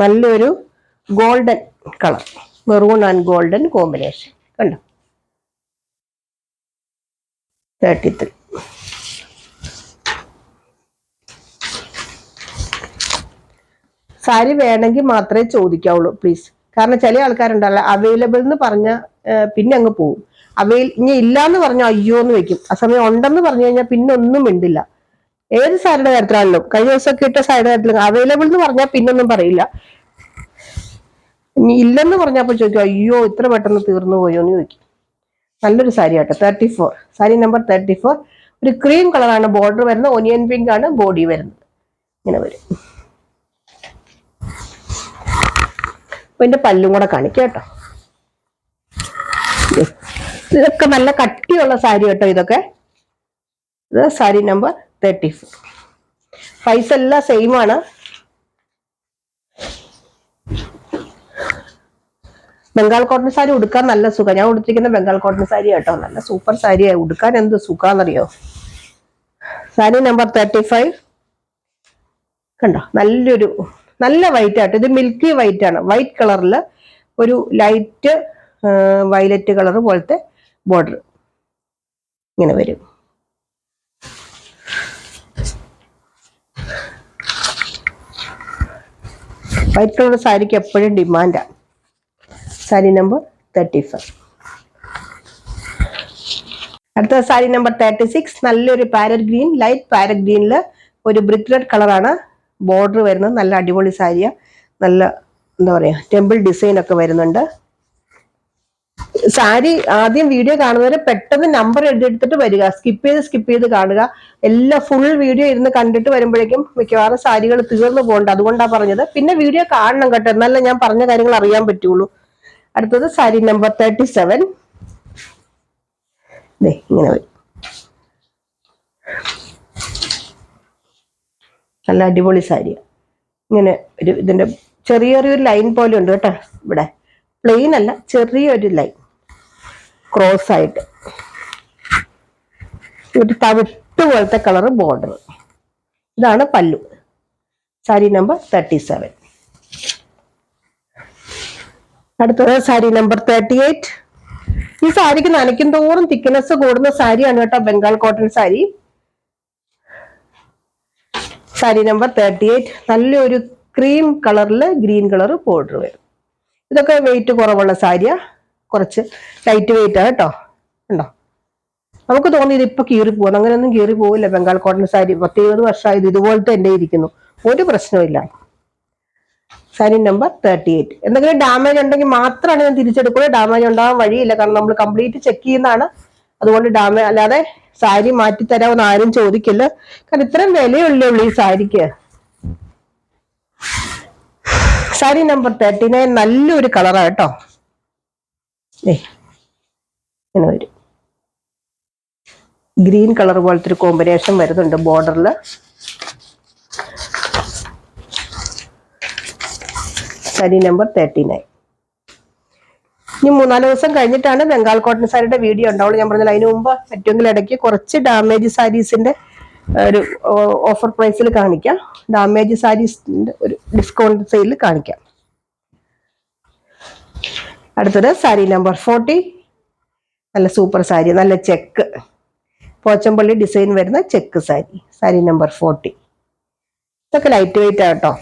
നല്ലൊരു golden colour. Maroon and golden combination. കണ്ടോ? തേർട്ടി ത്രീ സാരി വേണമെങ്കിൽ മാത്രമേ ചോദിക്കാവുള്ളൂ പ്ലീസ് കാരണം ചില ആൾക്കാരുണ്ടല്ലോ അവൈലബിൾ എന്ന് പറഞ്ഞ പിന്നെ അങ്ങ് പോവും. അവൈൽ ഇനി ഇല്ല എന്ന് പറഞ്ഞാൽ അയ്യോ എന്ന് വെക്കും ആ സമയം ഉണ്ടെന്ന് പറഞ്ഞു കഴിഞ്ഞാൽ പിന്നെ ഒന്നും മിണ്ടില്ല. ഏത് സാരിയുടെ കാര്യത്തിലാണല്ലോ കഴിഞ്ഞ ദിവസം ഇട്ട സാരിയുടെ കാര്യത്തിൽ അവൈലബിൾ എന്ന് പറഞ്ഞാൽ പിന്നൊന്നും പറയില്ല. ഇനി ഇല്ലെന്ന് പറഞ്ഞപ്പോൾ ചോദിക്കും അയ്യോ ഇത്ര പെട്ടെന്ന് തീർന്നു പോയോ? എന്ന് ചോദിക്കും. നല്ലൊരു സാരി ആട്ടോ thirty four sari number thirty four ഒരു ക്രീം കളറാണ് ബോർഡർ വരുന്നത് ഒനിയൻ പിങ്ക് ആണ് ബോഡി വരുന്നത്. ഇങ്ങനെ വരും. അപ്പൊ ഇതിന്റെ പല്ലും കൂടെ കാണിക്കാം കേട്ടോ. ഇതൊക്കെ നല്ല കട്ടിയുള്ള സാരി കേട്ടോ ഇതൊക്കെ. ഇത് സാരി നമ്പർ തേർട്ടി ഫോർ പൈസ എല്ലാം സെയിം ആണ്. ബംഗാൾ കോട്ടൺ സാരി ഉടുക്കാൻ നല്ല സുഖം. ഞാൻ ഉടുത്തിരിക്കുന്ന ബംഗാൾ കോട്ടൺ സാരി കേട്ടോ. നല്ല സൂപ്പർ സാരിയായി ഉടുക്കാൻ എന്ത് സുഖാന്നറിയോ? സാരി നമ്പർ തേർട്ടി ഫൈവ് കണ്ടോ? നല്ലൊരു നല്ല വൈറ്റ് ആട്ടോ. ഇത് മിൽക്കി വൈറ്റ് ആണ്. വൈറ്റ് കളറിൽ ഒരു ലൈറ്റ് വയലറ്റ് കളർ പോലത്തെ ബോർഡർ ഇങ്ങനെ വരും. വൈറ്റ് കളർ സാരിക്ക് എപ്പോഴും ഡിമാൻഡാണ് സാരി നമ്പർ തേർട്ടി ഫൈവ് അടുത്ത സാരി നമ്പർ തേർട്ടി സിക്സ് നല്ലൊരു പാരറ്റ് ഗ്രീൻ ലൈറ്റ് പാരറ്റ് ഗ്രീനിൽ ഒരു ബ്രിക്ക് റെഡ് കളറാണ് ബോർഡർ വരുന്നത്. നല്ല അടിപൊളി സാരിയാണ് നല്ല എന്താ പറയുക ടെമ്പിൾ ഡിസൈൻ ഒക്കെ വരുന്നുണ്ട്. സാരി ആദ്യം വീഡിയോ കാണുന്നവരെ പെട്ടെന്ന് നമ്പർ എടുത്തിട്ട് വരിക. സ്കിപ്പ് ചെയ്ത് സ്കിപ്പ് ചെയ്ത് കാണുക. എല്ലാ ഫുൾ വീഡിയോ ഇരുന്ന് കണ്ടിട്ട് വരുമ്പോഴേക്കും മിക്കവാറും സാരികൾ തീർന്നു പോകണ്ട. അതുകൊണ്ടാണ് പറഞ്ഞത്. പിന്നെ വീഡിയോ കാണണം കേട്ടോ. എന്നാലേ ഞാൻ പറഞ്ഞ കാര്യങ്ങൾ അറിയാൻ പറ്റുള്ളൂ. അടുത്തത് സാരി നമ്പർ തേർട്ടി സെവൻ ഇങ്ങനെ വരും. നല്ല അടിപൊളി സാരിയാണ് ഇങ്ങനെ ഒരു ഇതിന്റെ ചെറിയ ചെറിയൊരു ലൈൻ പോലെ ഉണ്ട് കേട്ടോ ഇവിടെ. പ്ലെയിൻ അല്ല ചെറിയൊരു ലൈൻ ക്രോസ് ആയിട്ട്. ഒരു തവിട്ട് പോലത്തെ കളർ ബോർഡർ ഇതാണ് പല്ലു. സാരി നമ്പർ തേർട്ടി സെവൻ അടുത്തത് സാരി നമ്പർ തേർട്ടി എയ്റ്റ് ഈ സാരിക്ക് നനയ്ക്കും തോറും തിക്നെസ് കൂടുന്ന സാരിയാണ് കേട്ടോ Bengal cotton sari sari number thirty eight നല്ലൊരു ക്രീം കളറിൽ ഗ്രീൻ കളർ ബോർഡർ വരും. ഇതൊക്കെ വെയിറ്റ് കുറവുള്ള സാരിയാ. കുറച്ച് ലൈറ്റ് വെയിറ്റ് ആണ് കേട്ടോ ഉണ്ടോ നമുക്ക് തോന്നി ഇത് ഇപ്പൊ കീറി പോകുന്നു അങ്ങനെയൊന്നും കീറി പോവില്ല. ബംഗാൾ കോട്ടൺ സാരി പത്ത് ഇരുപത് വർഷമായത് ഇതുപോലത്തെ എന്റെ ഇരിക്കുന്നു. ഒരു പ്രശ്നമില്ല സാരി നമ്പർ തേർട്ടി എയ്റ്റ് എന്തെങ്കിലും ഡാമേജ് ഉണ്ടെങ്കിൽ മാത്രമാണ് ഞാൻ തിരിച്ചെടുക്കുള്ളൂ ഡാമേജ് ഉണ്ടാകാൻ വഴിയില്ല. കാരണം നമ്മൾ കംപ്ലീറ്റ് ചെക്ക് ചെയ്യുന്നതാണ്. അതുകൊണ്ട് ഡാമേജ് അല്ലാതെ സാരി മാറ്റി തരാമെന്ന് ആരും ചോദിക്കില്ല. കാരണം ഇത്രയും വിലയുള്ളേ ഈ സാരിക്ക്. സാരി നമ്പർ തേർട്ടി നയൻ നല്ലൊരു കളറാണ് കേട്ടോ. ഗ്രീൻ കളർ പോലത്തെ ഒരു കോമ്പിനേഷൻ വരുന്നുണ്ട് ബോർഡറിൽ സാരി നമ്പർ തേർട്ടി നയൻ ഇനി മൂന്നാൽ ദിവസം കഴിഞ്ഞിട്ടാണ് ബംഗാൾ കോട്ടൺ സാരിയുടെ വീഡിയോ ഉണ്ടാവുള്ളൂ. ഞാൻ പറഞ്ഞാൽ അതിന് മുമ്പ് പറ്റുമെങ്കിൽ ഇടയ്ക്ക് കുറച്ച് ഡാമേജ് സാരീസിന്റെ ഒരു ഓഫർ പ്രൈസിൽ കാണിക്കാം. ഡാമേജ് സാരീസ് ഒരു ഡിസ്കൗണ്ട് സെയിലിൽ കാണിക്കാം. അടുത്തത് സാരി നമ്പർ ഫോർട്ടി നല്ല സൂപ്പർ സാരി നല്ല ചെക്ക് പോച്ചമ്പള്ളി ഡിസൈൻ വരുന്ന check sari sari number forty ഇതൊക്കെ ലൈറ്റ് വെയിറ്റ് ആട്ടോ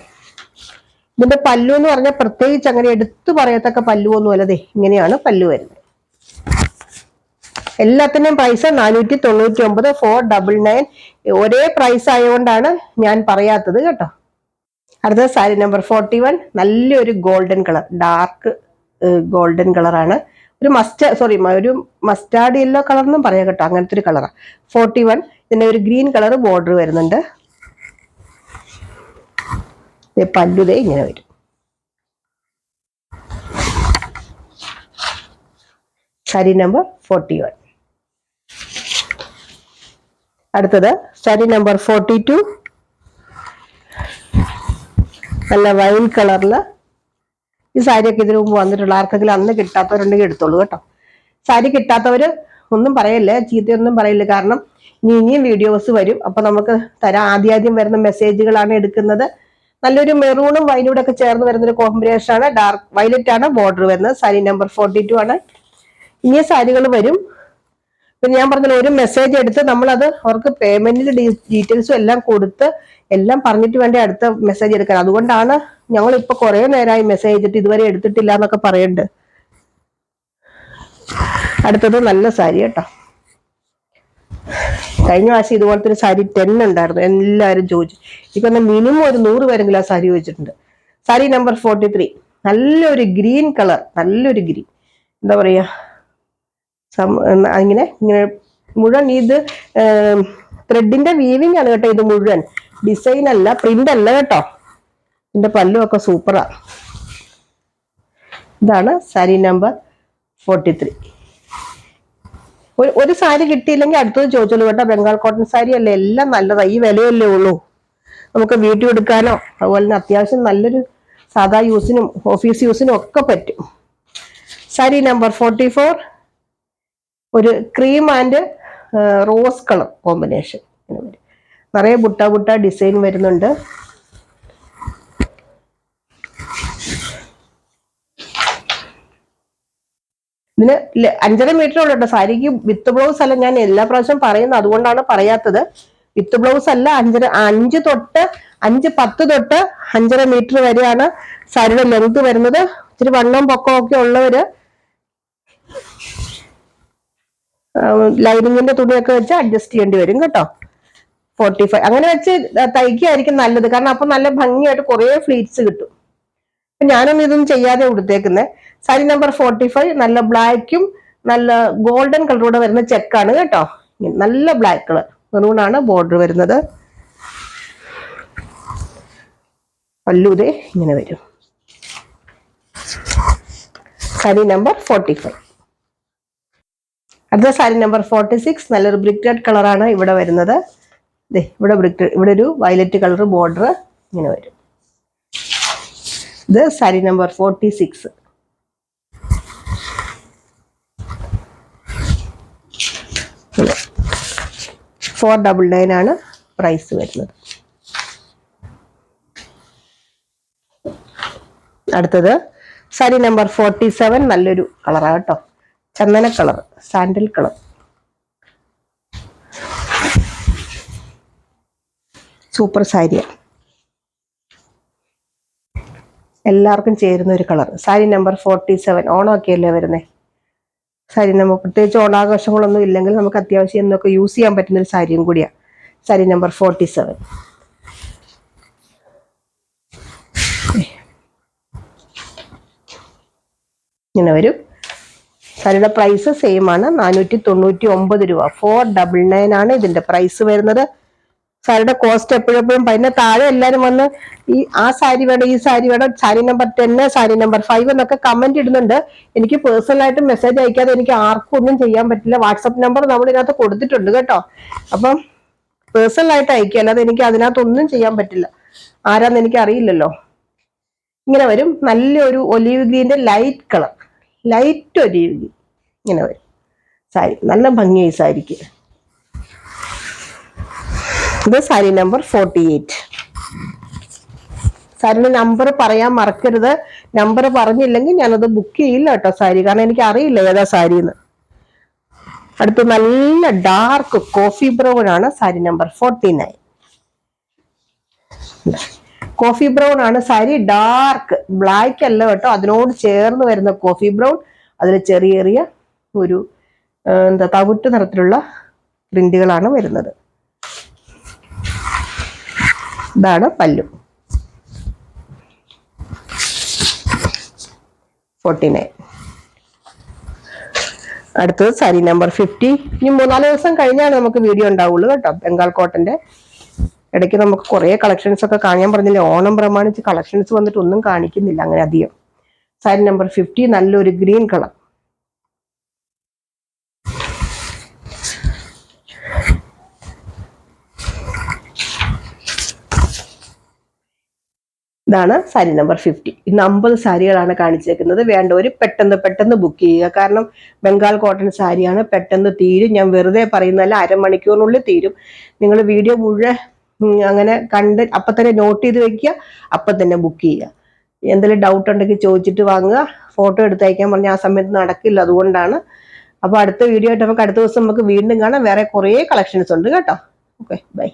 ഇതിന്റെ പല്ലു എന്ന് പറഞ്ഞാൽ പ്രത്യേകിച്ച് അങ്ങനെ എടുത്തു പറയത്തക്ക പല്ലു ഒന്നും അല്ലതേ ഇങ്ങനെയാണ് പല്ലു വരുന്നത്. എല്ലാത്തിന്റെയും പ്രൈസ് നാനൂറ്റി തൊണ്ണൂറ്റി ഒമ്പത് ഫോർ ഡബിൾ നയൻ ഒരേ പ്രൈസ് ആയതുകൊണ്ടാണ് ഞാൻ പറയാത്തത് കേട്ടോ. അടുത്ത സാരി നമ്പർ ഫോർട്ടി വൺ നല്ലൊരു ഗോൾഡൻ കളർ ഡാർക്ക് ഗോൾഡൻ കളറാണ് ഒരു മസ്റ്റ സോറി ഒരു മസ്റ്റാർഡ് യെല്ലോ കളർ എന്നും പറയാം കേട്ടോ. അങ്ങനത്തെ ഒരു കളറാണ് ഫോർട്ടി വൺ ഇതിന്റെ ഒരു ഗ്രീൻ കളർ ബോർഡർ വരുന്നുണ്ട്. പല്ലുതേ ഇങ്ങനെ വരും. സാരി നമ്പർ ഫോർട്ടി വൺ അടുത്തത് സ്റ്റഡി നമ്പർ ഫോർട്ടി ടു. നല്ല വൈൻ കളറിൽ ഈ സാരിയൊക്കെ ഇതിനു മുമ്പ് വന്നിട്ടുള്ള ആർക്കെങ്കിലും അന്ന് കിട്ടാത്തവരുണ്ടെങ്കിൽ എടുത്തോളൂ കേട്ടോ. സാരി കിട്ടാത്തവർ ഒന്നും പറയല്ലേ ചീത്തയൊന്നും പറയില്ല. കാരണം ഇനി ഇനിയും വീഡിയോസ് വരും. അപ്പൊ നമുക്ക് തരാം. ആദ്യാദ്യം വരുന്ന മെസ്സേജുകളാണ് എടുക്കുന്നത്. നല്ലൊരു മെറൂണും വൈനൂടെ ഒക്കെ ചേർന്ന് വരുന്ന ഒരു കോമ്പിനേഷൻ ആണ്. ഡാർക്ക് വയലറ്റ് ആണ്. ബോർഡർ വരുന്നത്. സാരി നമ്പർ ഫോർട്ടി ടു ആണ്. ഇനിയ സാരികൾ വരും. പിന്നെ ഞാൻ പറഞ്ഞല്ലോ ഒരു മെസ്സേജ് എടുത്ത് അത് അവർക്ക് പേയ്മെന്റിന്റെ ഡീറ്റെയിൽസും എല്ലാം കൊടുത്ത് എല്ലാം പറഞ്ഞിട്ട് വേണ്ടി അടുത്ത മെസ്സേജ് എടുക്കാൻ. അതുകൊണ്ടാണ് ഞങ്ങൾ ഇപ്പൊ കുറെ നേരമായി മെസ്സേജ് ചെയ്തിട്ട് ഇതുവരെ എടുത്തിട്ടില്ല എന്നൊക്കെ പറയുന്നുണ്ട് അടുത്തത് നല്ല സാരി കേട്ടോ. കഴിഞ്ഞ പ്രാവശ്യം ഇതുപോലത്തെ ഒരു സാരി ടെൻ ഉണ്ടായിരുന്നു. എല്ലാവരും ചോദിച്ചു. ഇപ്പൊ മിനിമം ഒരു നൂറ് പേരെങ്കിലും ആ സാരി ചോദിച്ചിട്ടുണ്ട് സാരി നമ്പർ ഫോർട്ടി ത്രീ നല്ലൊരു ഗ്രീൻ കളർ നല്ലൊരു ഗ്രീൻ എന്താ പറയാ? ഇങ്ങനെ ഇങ്ങനെ മുഴുവൻ ഇത് ത്രെഡിന്റെ വീവിംഗ് ആണ് കേട്ടോ ഇത് മുഴുവൻ. ഡിസൈൻ അല്ല പ്രിന്റ് അല്ല കേട്ടോ. ഇതിന്റെ പല്ലുമൊക്കെ സൂപ്പറാ ഇതാണ് സാരി നമ്പർ ഫോർട്ടി ത്രീ ഒരു സാരി കിട്ടിയില്ലെങ്കിൽ അടുത്തത് ചോദിച്ചോളൂ കേട്ടോ. ബംഗാൾ കോട്ടൺ സാരി അല്ലേ? എല്ലാം നല്ലതാണ് ഈ വിലയല്ലേ ഉള്ളൂ. നമുക്ക് വീട്ടിൽ എടുക്കാനോ അതുപോലെ തന്നെ അത്യാവശ്യം നല്ലൊരു സാധാ യൂസിനും ഓഫീസ് യൂസിനും ഒക്കെ പറ്റും. സാരി നമ്പർ ഫോർട്ടി ഫോർ ഒരു cream and rose colour combination നിറയെ ബുട്ട ബുട്ട ഡിസൈൻ വരുന്നുണ്ട്. ഇതിന് അഞ്ചര മീറ്റർ ഉള്ളു സാരിക്ക് വിത്ത് ബ്ലൗസ് അല്ല ഞാൻ എല്ലാ പ്രാവശ്യം പറയുന്നത്. അതുകൊണ്ടാണ് പറയാത്തത്. വിത്ത് ബ്ലൗസ് അല്ല അഞ്ചര അഞ്ച് തൊട്ട് അഞ്ച് പത്ത് തൊട്ട് അഞ്ചര മീറ്റർ വരെയാണ് സാരിയുടെ ലെങ്ത് വരുന്നത്. ഇച്ചിരി വണ്ണം പൊക്കമൊക്കെ ഉള്ളവര് ലൈനിങ്ങിന്റെ തുണിയൊക്കെ വെച്ച് അഡ്ജസ്റ്റ് ചെയ്യേണ്ടി വരും കേട്ടോ. ഫോർട്ടി ഫൈവ് അങ്ങനെ വെച്ച് തയ്ക്കുകയായിരിക്കും നല്ലത്. കാരണം അപ്പൊ നല്ല ഭംഗിയായിട്ട് കുറേ ഫ്ലീറ്റ്സ് കിട്ടും. അപ്പൊ ഞാനൊന്നും ഇതൊന്നും ചെയ്യാതെ കൊടുത്തേക്കുന്നത് സാരി നമ്പർ ഫോർട്ടി ഫൈവ് നല്ല ബ്ലാക്കും നല്ല ഗോൾഡൻ കളറൂടെ വരുന്ന ചെക്കാണ് കേട്ടോ. നല്ല ബ്ലാക്ക് കളർ മെറൂണാണ് ബോർഡർ വരുന്നത്. പല്ലൂതേ ഇങ്ങനെ വരും. സാരി നമ്പർ ഫോർട്ടി ഫൈവ് അടുത്ത സാരി നമ്പർ ഫോർട്ടി സിക്സ് നല്ലൊരു ബ്രിക്ക് റെഡ് കളറാണ് ഇവിടെ വരുന്നത്. ദേ ഇവിടെ ബ്രിക്ക് ഇവിടെ ഒരു വയലറ്റ് കളർ ബോർഡർ ഇങ്ങനെ വരും. ഇത് sari number forty six four double nine ആണ് പ്രൈസ് വരുന്നത്. അടുത്തത് സാരി നമ്പർ ഫോർട്ടി സെവൻ നല്ലൊരു കളറാണ് കേട്ടോ. ചന്ദന കളർ സാൻഡൽ കളർ. സൂപ്പർ സാരിയാണ് എല്ലാവർക്കും ചേരുന്ന ഒരു colour. Sari number forty seven. ഓണമൊക്കെ അല്ലേ സാരി നമ്പർ പ്രത്യേകിച്ച് ഓണാഘോഷങ്ങളൊന്നും ഇല്ലെങ്കിൽ നമുക്ക് അത്യാവശ്യം എന്നൊക്കെ യൂസ് ചെയ്യാൻ പറ്റുന്ന ഒരു സാരിയും കൂടിയാണ് സാരി നമ്പർ ഫോർട്ടി സെവൻ. ഇങ്ങനെ വരും. സാരിയുടെ പ്രൈസ് സെയിം ആണ്. നാനൂറ്റി തൊണ്ണൂറ്റി ഒമ്പത് രൂപ. ഫോർ ഡബിൾ നയൻ ആണ് ഇതിന്റെ പ്രൈസ് വരുന്നത്. സാരിയുടെ കോസ്റ്റ് എപ്പോഴെപ്പോഴും പിന്നെ താഴെ എല്ലാവരും വന്ന് ഈ ആ സാരി വേണം ഈ സാരി വേണം സാരി നമ്പർ ടെന്ന് സാരി നമ്പർ ഫൈവ് എന്നൊക്കെ കമന്റ് ഇടുന്നുണ്ട്. എനിക്ക് പേഴ്സണൽ ആയിട്ട് മെസ്സേജ് അയക്കാതെ എനിക്ക് ആർക്കും ഒന്നും ചെയ്യാൻ പറ്റില്ല. വാട്സപ്പ് നമ്പർ നമ്മൾ ഇതിനകത്ത് കൊടുത്തിട്ടുണ്ട് കേട്ടോ. അപ്പം പേഴ്സണൽ ആയിട്ട് അയക്കുക അല്ലാതെ എനിക്ക് അതിനകത്ത് ഒന്നും ചെയ്യാൻ പറ്റില്ല. ആരാന്ന് എനിക്ക് അറിയില്ലല്ലോ ഇങ്ങനെ വരും. നല്ലൊരു ഒലിവ് ഗ്രീന്റെ ലൈറ്റ് കളർ ലൈറ്റ് ഒരു രീതി ഇങ്ങനെ വരും. സാരി നല്ല ഭംഗിയായി സാരിക്ക്. ഇത് സാരി നമ്പർ ഫോർട്ടി എയ്റ്റ്. സാരിയുടെ നമ്പർ പറയാൻ മറക്കരുത്. നമ്പർ പറഞ്ഞില്ലെങ്കിൽ ഞാനത് ബുക്ക് ചെയ്യില്ല കേട്ടോ സാരി. കാരണം എനിക്ക് അറിയില്ല ഏതാ സാരി എന്ന് അടുത്ത് നല്ല ഡാർക്ക് കോഫി ബ്രൗൺ ആണ് sari number forty nine. Coffee brown ആണ്. സാരി ഡാർക്ക് ബ്ലാക്ക് അല്ല കേട്ടോ. അതിനോട് ചേർന്ന് വരുന്ന കോഫി ബ്രൗൺ. അതിൽ ചെറിയ ചെറിയ ഒരു എന്താ തവിട്ട് നിറത്തിലുള്ള പ്രിന്റുകളാണ് വരുന്നത്. ഇതാണ് പല്ലു. Forty nine. അടുത്തത് സാരി നമ്പർ ഫിഫ്റ്റി. ഇനി മൂന്നാൽ ദിവസം കഴിഞ്ഞാണ് നമുക്ക് വീഡിയോ ഉണ്ടാവുള്ളൂ കേട്ടോ. ബംഗാൾ കോട്ടന്റെ ഇടയ്ക്ക് നമുക്ക് കുറേ കളക്ഷൻസ് ഒക്കെ കാണാൻ പറഞ്ഞില്ലേ? ഓണം പ്രമാണിച്ച് കളക്ഷൻസ് വന്നിട്ട് ഒന്നും കാണിക്കുന്നില്ല അങ്ങനെ അധികം. സാരി നമ്പർ ഫിഫ്റ്റി നല്ലൊരു ഗ്രീൻ കളർ ഇതാണ് സാരി നമ്പർ ഫിഫ്റ്റി ഇന്ന് അമ്പത് സാരികളാണ് കാണിച്ചേക്കുന്നത്. വേണ്ടവർ പെട്ടെന്ന് പെട്ടെന്ന് ബുക്ക് ചെയ്യുക. കാരണം ബംഗാൾ കോട്ടൺ സാരിയാണ് പെട്ടെന്ന് തീരും. ഞാൻ വെറുതെ പറയുന്നതല്ല അരമണിക്കൂറിനുള്ളിൽ തീരും. നിങ്ങൾ വീഡിയോ മുഴുവൻ അങ്ങനെ കണ്ട് അപ്പം തന്നെ നോട്ട് ചെയ്ത് വെക്കുക അപ്പം തന്നെ ബുക്ക് ചെയ്യുക എന്തെങ്കിലും ഡൗട്ട് ഉണ്ടെങ്കിൽ ചോദിച്ചിട്ട് വാങ്ങുക. ഫോട്ടോ എടുത്ത് അയക്കാൻ പറഞ്ഞാൽ ആ സമയത്ത് നടക്കില്ല അതുകൊണ്ടാണ്. അപ്പോൾ അടുത്ത വീഡിയോ ആയിട്ട് നമുക്ക് അടുത്ത ദിവസം നമുക്ക് വീണ്ടും കാണാം. വേറെ കുറേ കളക്ഷൻസ് ഉണ്ട് കേട്ടോ. Okay bye